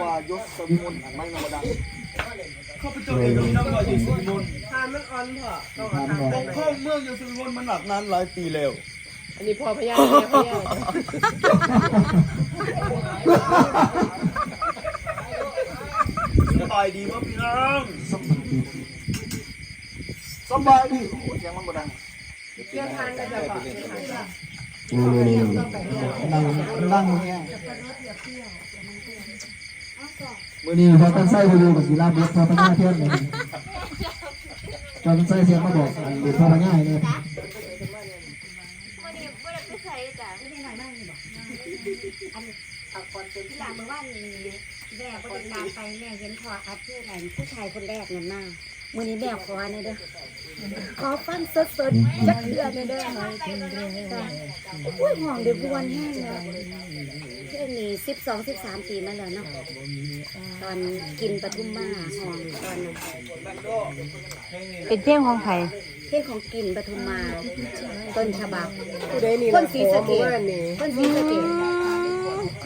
ว่ายศสวิมลอันไม่ธรรมดาข้าพเจ้าเองก็มีน้ำลายอยู่สุริมนทานมันอ่อนพอต้องทานเอาก่อนปกครองเมืองอยู่สุริมนมันหนักนานหลายปีแล้ว อันนี้พอพยาแม่พยาสบายดีป่ะพี่น้องสบายดีโอ้โหเสียงมันบ่ดังเรื่องทานก็จะพอเรื่องทานก็นี่นี่นั่งนั่งเนี่ย มื่อนี้พอตั้งไส้ไปดูกับศิลาบุตรพอพญาเทียนเลยตอนไส้เสียงมาบอกอันเด็กพอพญาเนี่ยวันนี้บ่ได้ไปใส่จ้ะไม่ได้หน่อยมากนี่บอกอันเอาก่อนเป็นที่ลังเมื่อวานแม่บริการไปแม่เห็นพออัดเพื่ออะไรผู้ชายคนแรกนั่นมาก มื้อนี้แม่ขอเนี่ยเด้อขอฟังสดๆจักเทื่อเนี่ยเด้อจ้ะอุ้ยห้องเด็กบวนแห้งเลยเพื่อนนี่สิบสองสิบสามปีมาแล้วเนาะตอนกินปทุมมาห้องตอนนั้นเป็นเพลงของไผ่เพลงของกินปทุมมาต้นฉบับผู้ใดนี่คนศรีสะเกเมื่อษวานนี้คนศรีสะเกษ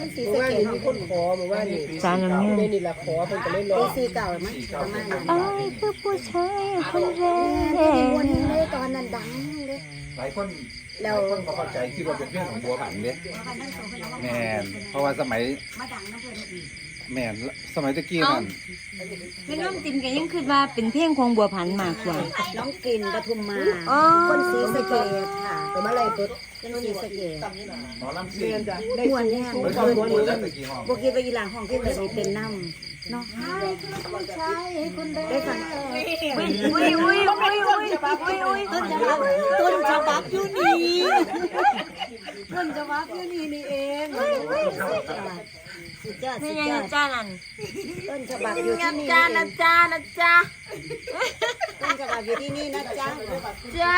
คนศรีเมื่อสะวานเกษนี้มีคนขอเมื่อวานนี้จานน้ำผู้เงิใดนนี่ละขอเพิ่นก็เลยรอปีสี่เก่ามั้งประมาณนั้นไอ้ายคือผู้ชายคนแรแม่ที่กวนเลยตอนนั้นดังเลยหลายคนแล้วคนบ่เข้าใจคิดว่าเป็นเพลงของบัวผันเด้แม่นเพราะว่าสมัยมาดังน้ำเพลินอีกแม่นสมัยตะกี้นั่นแม่น้องติมก็ยังคิดว่าเป็นเพลงของบัวผันมากกว่าน้องกินปทุมมา อ๋อคนศรีสะเกษ ค่ะแต่มาไล่เปิดคนศรีสะเกษหมอลำซิเรียนจ้ะได้ม่วนแห้งเปิดเพิ่นเปิดแล้วตะกี้ห้องบกิดไปอีหลังห้องที่แบบนี้เป็นน้ำเนาะผู้ชายคนแรกได้ฟังอุ้ยอุ้ยอุ้ยอุ้ยอุ้ยอุ้ยอุ้ยต้นฉบับต้นฉบับอยู่นี่ต้นฉบับอยู่นี่นี่เองสุดยอดเพลสุงดยังยอไงดจ้านั่นต้นฉบับอยู่ที่นี่จ้านะจ้านะจ้า ต้นฉบับอยู่ที่นี่นะจ้า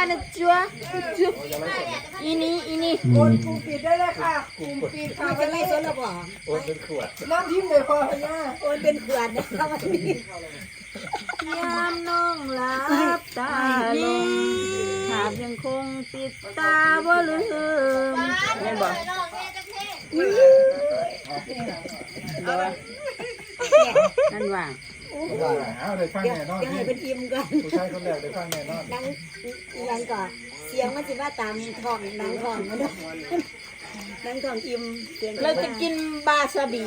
นะจ้าอีนี่อีนี่คนกลุ่มปิดได้เลยค่ะกลุ่มปิดค่ะมันจะไม่สนหรอกโอ้ยเป็นขวดน้ำทิมเลยพอพญาโอนเป็นขื่อนะคะวันนี้ยามน้องหลับตาลงภาพยังคงติดตาบ่ลืมแม่นบ่นั่นว่า ว่าเอาได้ฟังเดี๋ยวแน่นอนเดี๋ยวให้เป็นอิ่มก่อนผู้ชายคนแรกได้ฟังแน่นอนดังยังก่อนเสียงมันสิว่าตามท้องหนังท้องมันเด้อหนังท้องอิ่มเสียงเราจะกินบาซาบิ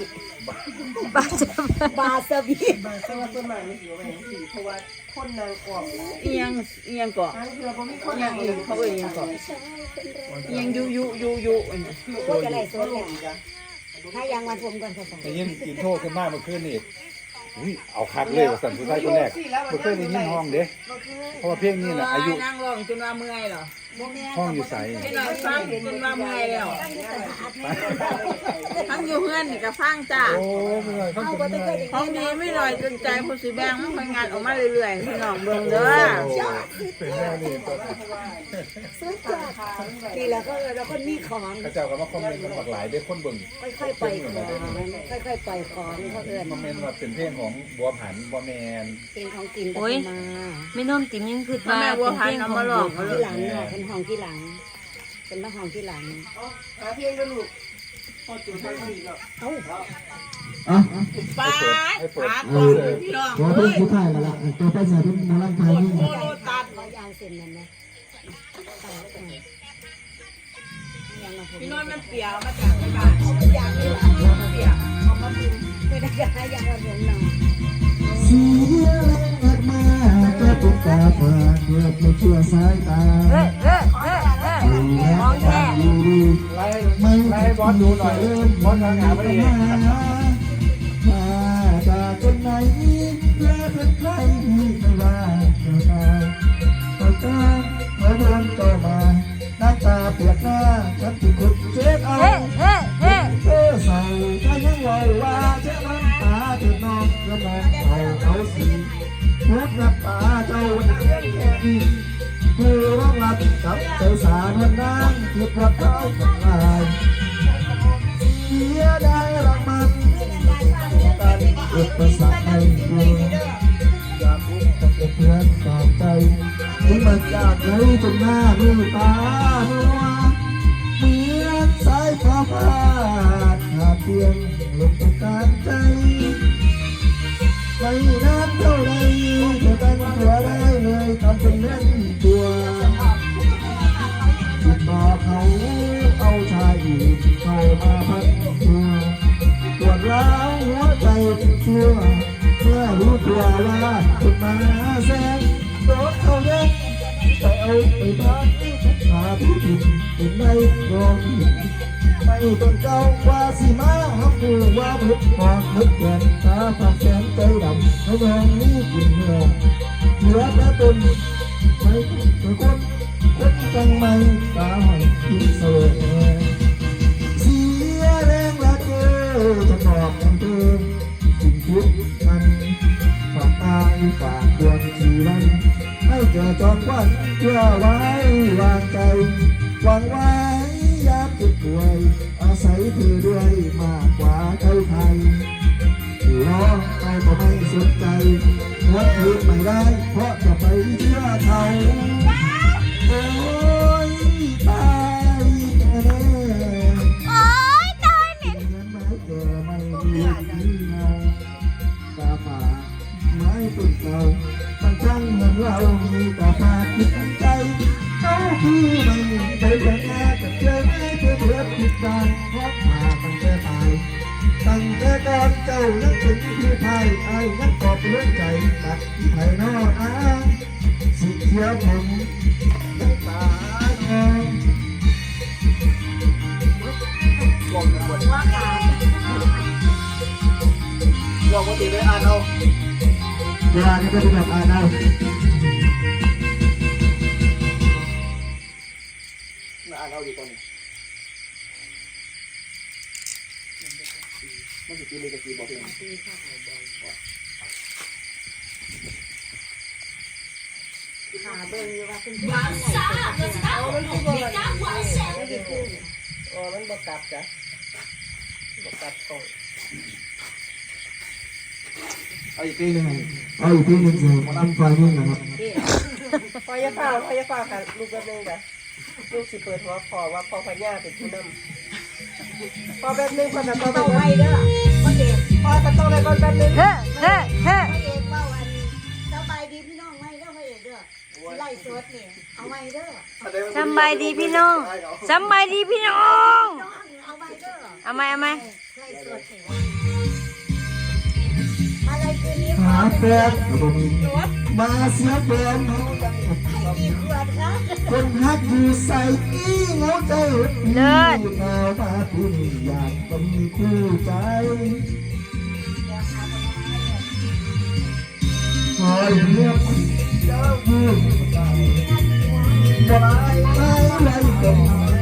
บ้าจะบาสบีบาซาบิประมาณนี้อยู่แหวนสีเพราะว่าคนนางออกเอียงเอียงก่อนทั้งเรือบ่มีคนนางเองเขาเองก่อนเอียงยุยุยุยุก็จะไล่โซนเนี่ยถ้ายังวันผมก่อนค่ะได้ยินกินโทษขึ้นมาเมื่อคืนนี่ อุ้ยเอาคักเลยว่าสั่นผู้ชายคนแรกบ่เคยได้ยินห้องเด้เพราะว่าเพลงนี้น่ะอายุ นั่งร้องจนว่าเมื่อยเหรอ ห้องอยู่ไสไม่น้อยฟังจนว่าเมื่อยแล้วทั้งอยู่เพื่อนนี่ก็ฟังจ้าโอ้ไม่เลยฟังเป็นไงห้องนี้ไม่น้อยจนใจผู้สิแบงมันพังงานออกมาเรื่อยๆพี่น้องเบิ่งเด้อเป็นแนวนี้ตัวสุดยอดนี่แหละก็เราคนมีของเขาเจ้าก็มาคอมเมนต์กันหลากหลายเด้คนเบิ่งค่อยๆปล่อยของค่อยๆปล่อยของเขาเอื่นคอมเมนต์ว่าเป็นเพลงของบัวผันบัวแมนเป็นของกินปโอ้ยมาไม่น้อมติ๋มยังคือว่าเป็นเพลงของบัวที่หลังเนี่ยเป็นห้องที่หลัง เป็นมาห้องที่หลังหาเพียงก็ลูกพอจุดไฟสีแล้วเอ้าอะป้าให้เปิดเออตัวเป็นผู้ชายมาละตัวเป็นเสือที่มาล่างไทยนี่ตัดยางเส้นนั่นนะยังมาผมพี่น้อยมันเปียกมาจากในบ้านยางนี่แหละเปียกเอามาพิมไม่ได้ยางยางมาผมหน่อยเสียแรงอัดมาก็ตุกตาผ่าเกือบไม่เชื่อสายตา เฮ้เฮ้เฮ้เฮ้มองแท้ไล่ไม่ไล่บอสดูหน่อยบอสทางหาไม่ได้มาจากคนไหนและเป็นใครที่ไม่ว่าเจ้าตาเจ้าตาเมื่อเดินต่อมาหน้าตาเปียกหน้าฉันถูกขุดเช็ดเอาเฮ้เฮ้เฮ้เออใส่ก็ยังว่าว่าจ้าน้ำตาจ้าน้องเจ้าน้องเอาเอาสิพูดรับตาเจ้าหนักดีคือร้องรั บกับใจสาวนนั้นคิดว่าเขาทำลายเสียดายรักมันกันอุปสรรคในตัวอยากรู้ต้องเป็นเพื่อนต่อใจที่มันจากไหนจนหน้ามือตาหัวเหมือนสายฟ้าพาดขาดเพียง ชั่วเมื่อรู้ตัวว่าคุณมาแซงโดนเขาแย่งแต่เอาไปบ้านหาที่ดินเป็นในกองไม่ต้องเจ้าว่าสิมาหักผู้ว่ามุดหอกมุดแขนตาผากแสนใจดำเขามองนี้กินเนื้อเหลือแต่ตนไม่ตัวคนคนจังไม่ตาหอยกินสว ฝากดวงชีวันให้แก่จอมควันเพื่อไว้วางใจหวังไว้ยามเจ็บป่วย อาศัยเธอด้วยมากกว่าใจไทยร้องไปก็ไม่สนใจวัดยืนไม่ได้ เพราะจะไปเชื่อเขา ไทยไอ้ยังกอบเลื่อนใจตัดไทยนอกอ้างสิเทียผมน้ำตาแห้งลองปกติเลยอ่านเอาเวลานี้ก็เป็นแบบอ่านเอาอ่านเอาดีกว่านี่มันสิตีเลยกับตีบอกเอง ขาเบิ่ง อยู่ว่าเป็นผู้ใหญ่เป็นผู้ใหญ่เอามันคือบ่มันคือขึ้นอ๋อมันบกลับจ้ะบกลับตรงเอาอีกเพลงหนึ่งเอาอีกทีหนึ่งสิมาตั้งไฟนี่นะครับพอยาฟ้าพอยาฟ้าค่ะลูกแป๊บนึงจ้ะลูกสิเปิดหัวพอว่าพอพญาเป็นผู้นำพอแป๊บนึงพอแบบพอแป๊เอาไว้เด้อพอเด็กพอจะต้องอะไรก่อนแป๊บนึง ดนี่เอาไว้เด้อสำบายดีพี่น้องสำบายดีพี่น้องน้องเอาไว้เด้อเอาไหมเอาไหมไล่สดนี่อะไรคืนนี้หาแฟนมาเสียแฟนกี่ขวดคะคนฮักอยู่ใส่กี้เหงาใจเลิศแนวมาคุณอยากเป็นคู่ใจคอยเรียกเจ้าคู่ใจ บ่ายไม่ไหน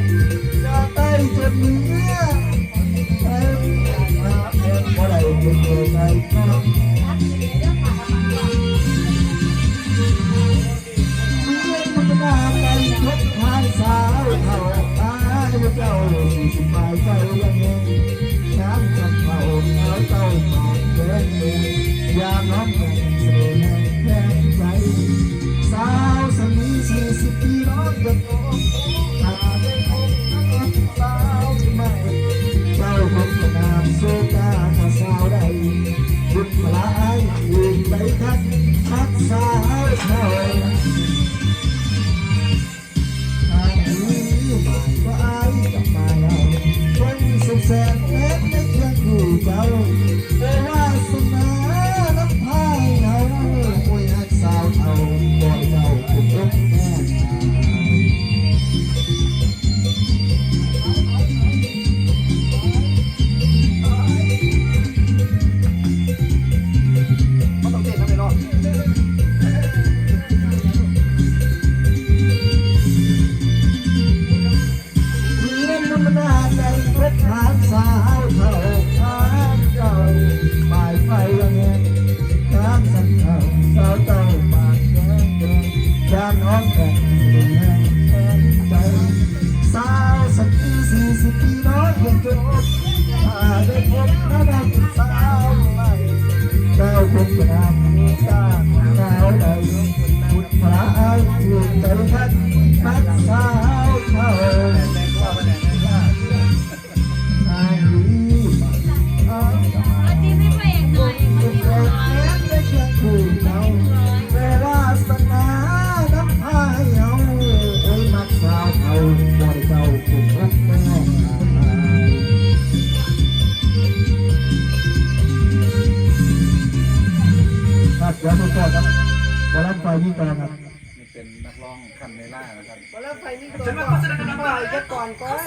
ทัก เดี๋ยวรับไฟยิ่ต่อครับนี่เป็นนักร้องคันเมล่านะครับ แล้วไฟนี่ตัวก่อนยจะก่อนก่อน